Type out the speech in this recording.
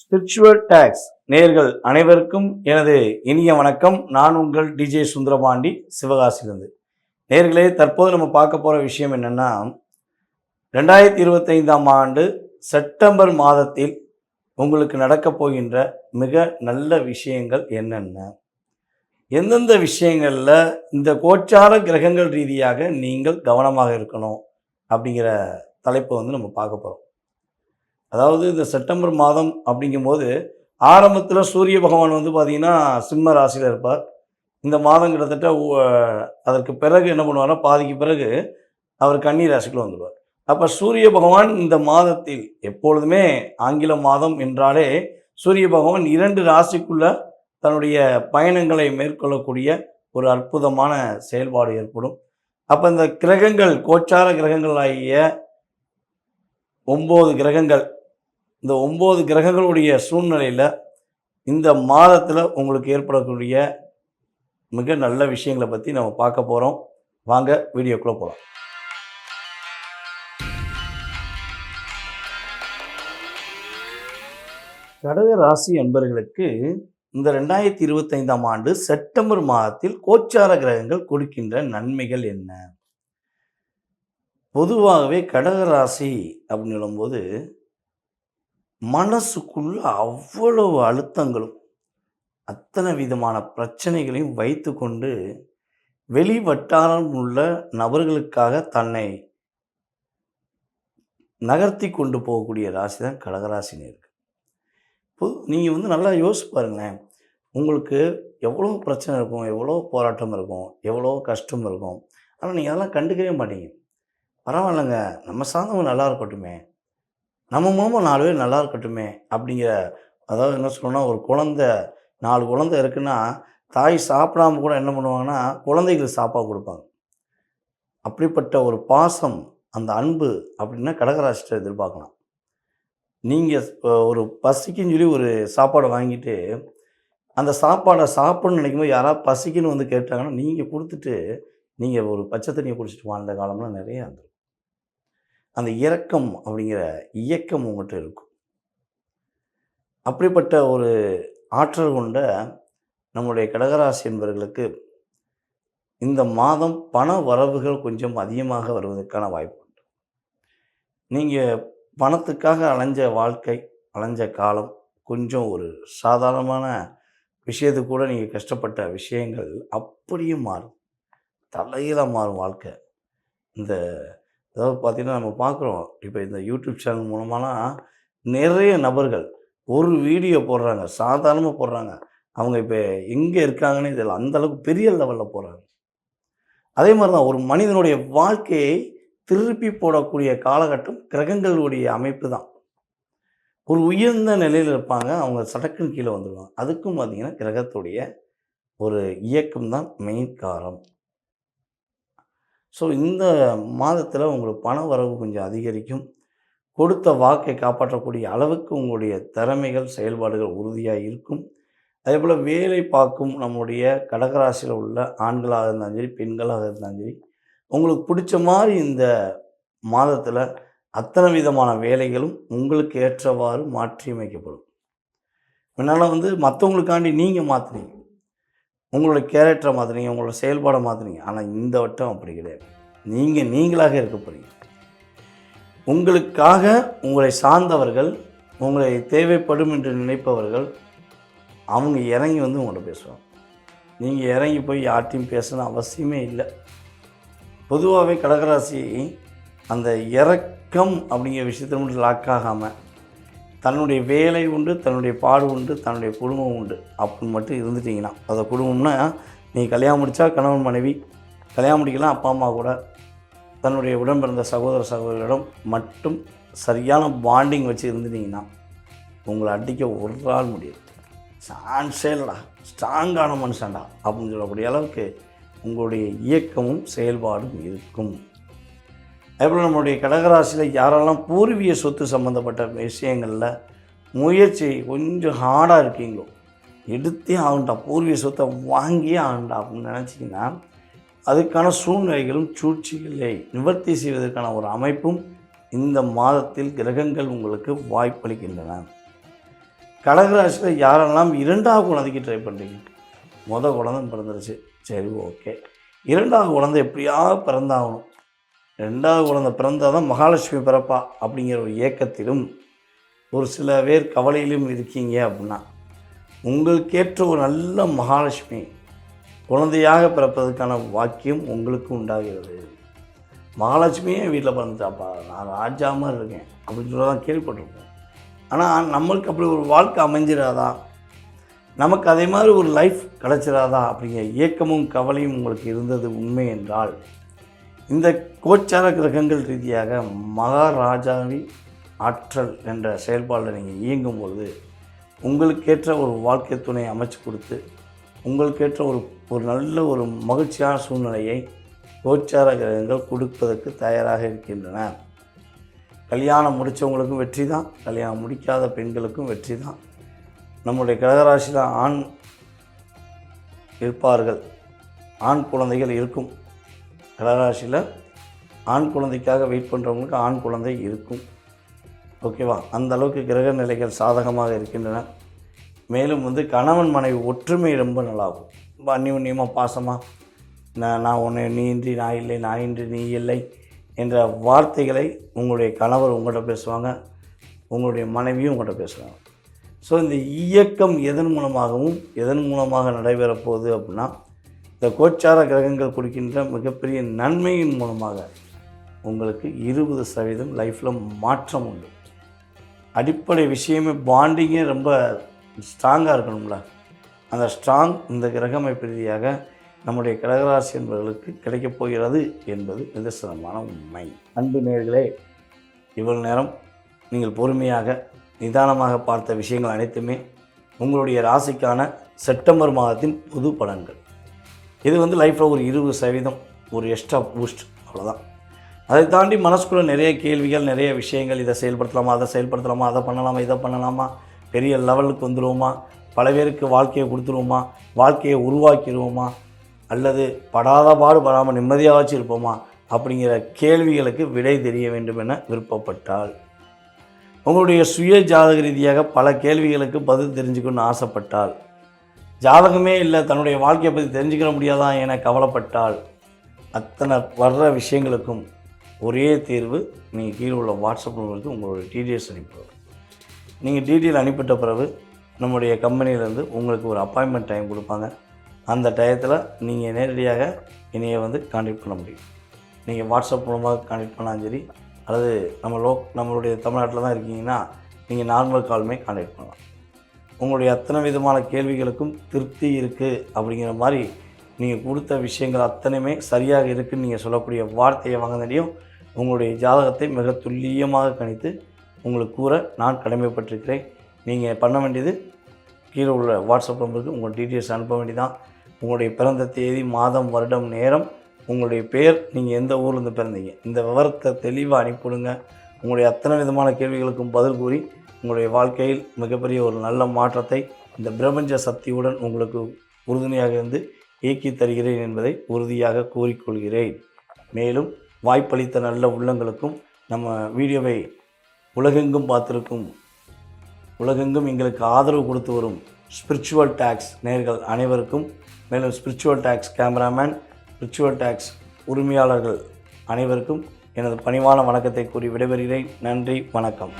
Spiritual tax நேர்கள் அனைவருக்கும் எனது இனிய வணக்கம். நான் உங்கள் டிஜே சுந்தரபாண்டி சிவகாசிலிருந்து நேர்களே தற்போது நம்ம பார்க்க போகிற விஷயம் என்னென்னா ரெண்டாயிரத்தி இருபத்தைந்தாம் ஆண்டு செப்டம்பர் மாதத்தில் உங்களுக்கு நடக்கப் போகின்ற மிக நல்ல விஷயங்கள் என்னென்ன? எந்தெந்த விஷயங்களில் இந்த கோச்சார கிரகங்கள் ரீதியாக நீங்கள் கவனமாக இருக்கணும் அப்படிங்கிற தலைப்பை வந்து நம்ம பார்க்க போகிறோம் அதாவது இந்த செப்டம்பர் மாதம் அப்படிங்கும்போது ஆரம்பத்தில் சூரிய பகவான் வந்து பார்த்திங்கன்னா சிம்ம ராசியில் இருப்பார். இந்த மாதம் கிட்டத்தட்ட அதற்கு பிறகு என்ன பண்ணுவார்னா பாதிக்கு பிறகு அவர் கன்னி ராசிக்குள்ள வந்துடுவார் அப்போ சூரிய பகவான் இந்த மாதத்தில் எப்பொழுதுமே ஆங்கில மாதம் என்றாலே சூரிய பகவான் இரண்டு ராசிக்குள்ள தன்னுடைய பயணங்களை மேற்கொள்ளக்கூடிய ஒரு அற்புதமான செயல்பாடு ஏற்படும். அப்போ இந்த கிரகங்கள் கோச்சார கிரகங்கள் ஆகிய ஒம்பது கிரகங்கள் இந்த ஒம்பது கிரகங்களுடைய சூழ்நிலையில் இந்த மாதத்தில் உங்களுக்கு ஏற்படக்கூடிய மிக நல்ல விஷயங்களை பற்றி நம்ம பார்க்க போகிறோம் வாங்க வீடியோக்குள்ளே போகலாம் கடக ராசி என்பர்களுக்கு இந்த ரெண்டாயிரத்தி இருபத்தைந்தாம் ஆண்டு செப்டம்பர் மாதத்தில் கோச்சார கிரகங்கள் கொடுக்கின்ற நன்மைகள் என்ன? பொதுவாகவே கடகராசி அப்படின்னு சொல்லும்போது மனசுக்குள்ள அவ்வளவு அழுத்தங்களும் அத்தனை விதமான பிரச்சனைகளையும் வைத்துக்கொண்டு வெளி வட்டாரம் உள்ள நபர்களுக்காக தன்னை நகர்த்தி கொண்டு போகக்கூடிய ராசி தான் கடகராசின்னு இருக்கு. பொது நீங்கள் வந்து நல்லா யோசிச்சு பாருங்களேன். உங்களுக்கு எவ்வளோ பிரச்சனை இருக்கும் எவ்வளோ போராட்டம் இருக்கும் எவ்வளோ கஷ்டம் இருக்கும். ஆனால் நீங்கள் அதெல்லாம் கண்டுக்கவே மாட்டீங்க. பரவாயில்லைங்க. நம்ம சார்ந்தவங்க நல்லா இருக்கட்டுமே. நம்ம மூலமாக நாலு பேர் நல்லா இருக்கட்டுமே அப்படிங்கிற அதாவது என்ன சொல்லணும்னா ஒரு குழந்தை நாலு குழந்தை இருக்குன்னா தாய் சாப்பிடாம கூட என்ன பண்ணுவாங்கன்னா குழந்தைகளுக்கு சாப்பாடு கொடுப்பாங்க. அப்படிப்பட்ட ஒரு பாசம் அந்த அன்பு அப்படின்னா கடகராசிட்ட எதிர்பார்க்கலாம். நீங்கள் ஒரு பசிக்குன்னு சொல்லி ஒரு சாப்பாடை வாங்கிட்டு அந்த சாப்பாடை சாப்பிடணும்னு நினைக்கும்போது யாராவது பசிக்குன்னு வந்து கேட்டாங்கன்னா நீங்கள் கொடுத்துட்டு நீங்கள் ஒரு பச்சை தண்ணியை குடிச்சிட்டு வாழ்ந்த காலம்லாம் நிறைய இருந்திருக்கும். அந்த இரக்கம் அப்படிங்கிற இயக்கம் உங்கள்கிட்ட இருக்கும். அப்படிப்பட்ட ஒரு ஆற்றல் கொண்ட நம்முடைய கடகராசி என்பவர்களுக்கு இந்த மாதம் பண வரவுகள் கொஞ்சம் அதிகமாக வருவதற்கான வாய்ப்பு உண்டு. நீங்கள் பணத்துக்காக அலைஞ்ச வாழ்க்கை அலைஞ்ச காலம் கொஞ்சம் ஒரு சாதாரணமான விஷயத்துக்கு கூட நீங்கள் கஷ்டப்பட்ட விஷயங்கள் அப்படியும் மாறும். தலையில் மாறும் வாழ்க்கை. இந்த அதாவது பார்த்திங்கன்னா நம்ம பார்க்குறோம். இப்போ இந்த யூடியூப் சேனல் மூலமாலாம் நிறைய நபர்கள் ஒரு வீடியோ போடுறாங்க சாதாரணமாக போடுறாங்க. அவங்க இப்போ எங்கே இருக்காங்கன்னு இதில் அந்த அளவுக்கு பெரிய லெவலில் போகிறாங்க அதே மாதிரி தான் ஒரு மனிதனுடைய வாழ்க்கையை திருப்பி போடக்கூடிய காலகட்டம் கிரகங்களுடைய அமைப்பு தான். ஒரு உயர்ந்த நிலையில் இருப்பாங்க அவங்க சடக்குன்னு கீழே வந்துடுவாங்க அதுக்கும் பார்த்தீங்கன்னா கிரகத்துடைய ஒரு இயக்கம் தான் மெயின் காரம் ஸோ இந்த மாதத்தில் உங்களுக்கு பண வரவு கொஞ்சம் அதிகரிக்கும். கொடுத்த வாக்கை காப்பாற்றக்கூடிய அளவுக்கு உங்களுடைய திறமைகள் செயல்பாடுகள் உறுதியாக இருக்கும். அதே போல் வேலை பார்க்கும் நம்முடைய கடகராசியில் உள்ள ஆண்களாக இருந்தாலும் சரி பெண்களாக இருந்தாலும் சரி உங்களுக்கு பிடிச்ச மாதிரி இந்த மாதத்தில் அத்தனை விதமான வேலைகளும் உங்களுக்கு ஏற்றவாறு மாற்றியமைக்கப்படும். முன்னால் வந்து மற்றவங்களுக்காண்டி நீங்கள் மாற்றுறீங்க உங்களோட கேரக்டரை மாற்றுறீங்க உங்களோட செயல்பாடை மாற்றுறீங்க ஆனால் இந்த வட்டம் அப்படி கிடையாது. நீங்கள் நீங்களாக இருக்க போகிறீங்க உங்களுக்காக உங்களை சார்ந்தவர்கள் உங்களை தேவைப்படும் என்று நினைப்பவர்கள் அவங்க இறங்கி வந்து உங்கள்கிட்ட பேசுவாங்க. நீங்கள் இறங்கி போய் யார்ட்டையும் பேசணும் அவசியமே இல்லை. பொதுவாகவே கடகராசி அந்த இறக்கம் அப்படிங்கிற விஷயத்த மட்டும் லாக் ஆகாமல் தன்னுடைய வேலை உண்டு தன்னுடைய பாடு உண்டு தன்னுடைய குடும்பம் உண்டு. அப்படின்னு மட்டும் இருந்துட்டிங்கன்னா அதை குடும்பம்னா நீ கல்யாணம் முடித்தா கணவன் மனைவி கல்யாணம் முடிக்கலாம் அப்பா அம்மா கூட. தன்னுடைய உடன் பிறந்த சகோதர சகோதரிடம் மட்டும் சரியான பாண்டிங் வச்சு இருந்துட்டீங்கன்னா உங்களை அடிக்க ஒரு ஆள் முடியாது. சான்ஸே இல்லைடா. ஸ்ட்ராங்கான மனுஷன்டா. அப்படின்னு சொல்லக்கூடிய அளவுக்கு உங்களுடைய இயக்கமும் செயல்பாடும் இருக்கும். அதேபோல் நம்முடைய கடகராசியில் யாரெல்லாம் பூர்வீக சொத்து சம்மந்தப்பட்ட விஷயங்களில் முயற்சி கொஞ்சம் ஹார்டாக இருக்கீங்களோ எடுத்தே ஆகண்டா பூர்வீக சொத்தை வாங்கியே ஆகண்டா அப்படின்னு நினச்சிங்கன்னா அதுக்கான சூழ்நிலைகளும் சூழ்ச்சிகளை. நிவர்த்தி செய்வதற்கான ஒரு அமைப்பும் இந்த மாதத்தில் கிரகங்கள் உங்களுக்கு வாய்ப்பளிக்கின்றன. கடகராசியில் யாரெல்லாம் இரண்டாவது குழந்தைக்கு ட்ரை பண்ணுறீங்க மொதல் குழந்தை பிறந்துருச்சு. சரி ஓகே இரண்டாவது குழந்தை எப்படியாவது பிறந்தாகணும். ரெண்டாவது குழந்தை பிறந்தால் தான் மகாலட்சுமி பிறப்பா அப்படிங்கிற ஒரு ஏக்கத்திலும் ஒரு சில பேர் கவலையிலும் இருக்கீங்க அப்படின்னா உங்களுக்கேற்ற ஒரு நல்ல மகாலட்சுமி குழந்தையாக பிறப்பதற்கான வாக்கியம் உங்களுக்கு உண்டாகிறது. மகாலட்சுமியே வீட்டில் பிறந்துட்டாப்பா நான் ராஜா மாதிரி இருக்கேன் அப்படின்னு சொல்லி தான் கேள்விப்பட்டிருக்கோம் ஆனால் நம்மளுக்கு அப்படி ஒரு வாழ்க்கை அமைஞ்சிடாதா நமக்கு அதே மாதிரி ஒரு லைஃப் கிடச்சிடாதா அப்படிங்கிற ஏக்கமும் கவலையும் உங்களுக்கு இருந்தது உண்மை என்றால் இந்த கோச்சார கிரகங்கள் ரீதியாக மகாராஜாவின் ஆற்றல் என்ற செயல்பாடில் நீங்கள் இயங்கும் பொழுது உங்களுக்கேற்ற ஒரு வாழ்க்கை துணை அமைச்சு கொடுத்து உங்களுக்கேற்ற ஒரு ஒரு நல்ல ஒரு மகிழ்ச்சியான சூழ்நிலையை கோச்சார கிரகங்கள் கொடுப்பதற்கு தயாராக இருக்கின்றன. கல்யாணம் முடித்தவங்களுக்கும் வெற்றி தான் கல்யாணம் முடிக்காத பெண்களுக்கும் வெற்றி தான். நம்முடைய கடகராசியில் ஆண் இருப்பார்கள் ஆண் குழந்தைகள் இருக்கும். கடகராசியில் ஆண் குழந்தைக்காக வெயிட் பண்ணுறவங்களுக்கு ஆண் குழந்தை இருக்கும். ஓகேவா அந்த அளவுக்கு கிரக நிலைகள் சாதகமாக இருக்கின்றன. மேலும் வந்து கணவன் மனைவி ஒற்றுமை ரொம்ப நல்லாகும். ரொம்ப அந்நியுன்யமாக பாசமாக நான் நான் உன்னை நீ இன்றி நான் இல்லை நான் இன்றி நீ இல்லை என்ற வார்த்தைகளை உங்களுடைய கணவர் உங்கள்கிட்ட பேசுவாங்க. உங்களுடைய மனைவியும் உங்கள்கிட்ட பேசுவாங்க. ஸோ இந்த இயக்கம் எதன் மூலமாகவும் எதன் மூலமாக நடைபெறப் போகுது அப்படின்னா இந்த கோச்சார கிரகங்கள் கொடுக்கின்ற மிகப்பெரிய நன்மையின் மூலமாக உங்களுக்கு இருபது சதவீதம் லைஃப்பில் மாற்றம் உண்டு. அடிப்படை விஷயமே பாண்டிங்கே ரொம்ப ஸ்ட்ராங்காக இருக்கணும்ல. அந்த ஸ்ட்ராங் இந்த கிரகமைப்பு ரீதியாக நம்முடைய கடகராசி என்பவர்களுக்கு கிடைக்கப் போகிறது என்பது நிதர்சனமான உண்மை. அன்பு நேர்களே இவ்வளவு நேரம் நீங்கள் பொறுமையாக நிதானமாக பார்த்த விஷயங்கள் அனைத்துமே உங்களுடைய ராசிக்கான செப்டம்பர் மாதத்தின் புது பலன்கள். இது வந்து லைஃப்பில் ஒரு இருபது சதவீதம் ஒரு எக்ஸ்ட்ரா பூஸ்ட் அவ்வளோதான் அதை தாண்டி மனசுக்குள்ள நிறைய கேள்விகள் நிறைய விஷயங்கள் இதை செயல்படுத்தலாமா அதை செயல்படுத்தலாமா அதை பண்ணலாமா இதை பண்ணலாமா பெரிய லெவலுக்கு வந்துடுவோமா பல பேருக்கு வாழ்க்கையை கொடுத்துருவோமா வாழ்க்கையை உருவாக்கிடுவோமா அல்லது படாத பாடு படாமல் நிம்மதியாகச்சு இருப்போமா அப்படிங்கிற கேள்விகளுக்கு விடை தெரிய வேண்டும் என விருப்பப்பட்டால். உங்களுடைய சுய ஜாதக ரீதியாக பல கேள்விகளுக்கு பதில் தெரிஞ்சுக்கணும்னு ஆசைப்பட்டால் ஜாதகமே இல்லை தன்னுடைய வாழ்க்கையை பற்றி தெரிஞ்சுக்கிற முடியாதான் என கவலைப்பட்டால் அத்தனை வர்ற விஷயங்களுக்கும் ஒரே தீர்வு நீங்கள் கீழே உள்ள வாட்ஸ்அப் நம்பருக்கு உங்களுடைய டீட்டெயில்ஸ் அனுப்பிவிடும் நீங்கள் டீட்டெயில் அனுப்பிட்ட பிறகு நம்முடைய கம்பெனியிலேருந்து உங்களுக்கு ஒரு அப்பாயின்மெண்ட் டைம் கொடுப்பாங்க. அந்த டயத்தில் நீங்கள் நேரடியாக என்னையை வந்து கான்டாக்ட் பண்ண முடியும். நீங்கள் வாட்ஸ்அப் மூலமாக கான்டாக்ட் பண்ணாலும் சரி அல்லது நம்ம லோ நம்மளுடைய தமிழ்நாட்டில் தான் இருக்கீங்கன்னா நீங்கள் நார்மல் காலுமே கான்டாக்ட் பண்ணலாம். உங்களுடைய அத்தனை விதமான கேள்விகளுக்கும் திருப்தி இருக்குது அப்படிங்கிற மாதிரி நீங்கள் கொடுத்த விஷயங்கள் அத்தனையுமே சரியாக இருக்குதுன்னு நீங்கள் சொல்லக்கூடிய வார்த்தையை வாங்கினதையும் உங்களுடைய ஜாதகத்தை மிக துல்லியமாக கணித்து உங்களுக்கு கூற நான் கடமைப்பட்டிருக்கிறேன். நீங்கள் பண்ண வேண்டியது கீழே உள்ள வாட்ஸ்அப் நம்பருக்கு உங்கள் டீட்டெயில்ஸ் அனுப்ப வேண்டியதான் உங்களுடைய பிறந்த தேதி மாதம் வருடம் நேரம் உங்களுடைய பெயர் நீங்கள் எந்த ஊர்லேருந்து பிறந்தீங்க இந்த விவரத்தை தெளிவாக அனுப்பிவிடுங்க. உங்களுடைய அத்தனை விதமான கேள்விகளுக்கும் பதில் கூறி உங்களுடைய வாழ்க்கையில் மிகப்பெரிய ஒரு நல்ல மாற்றத்தை இந்த பிரபஞ்ச சக்தியுடன் உங்களுக்கு உறுதுணையாக இருந்து இயக்கி தருகிறேன் என்பதை உறுதியாக கூறிக்கொள்கிறேன். மேலும் வாய்ப்பளித்த நல்ல உள்ளங்களுக்கும் நம்ம வீடியோவை உலகெங்கும் பார்த்திருக்கும் உலகெங்கும் எங்களுக்கு ஆதரவு கொடுத்து வரும் ஸ்பிரிச்சுவல் டேக்ஸ் நேர்கள் அனைவருக்கும் மேலும் spiritual tax cameraman spiritual tax உரிமையாளர்கள் அனைவருக்கும் எனது பணிவான வணக்கத்தை கூறி விடைபெறுகிறேன். நன்றி வணக்கம்.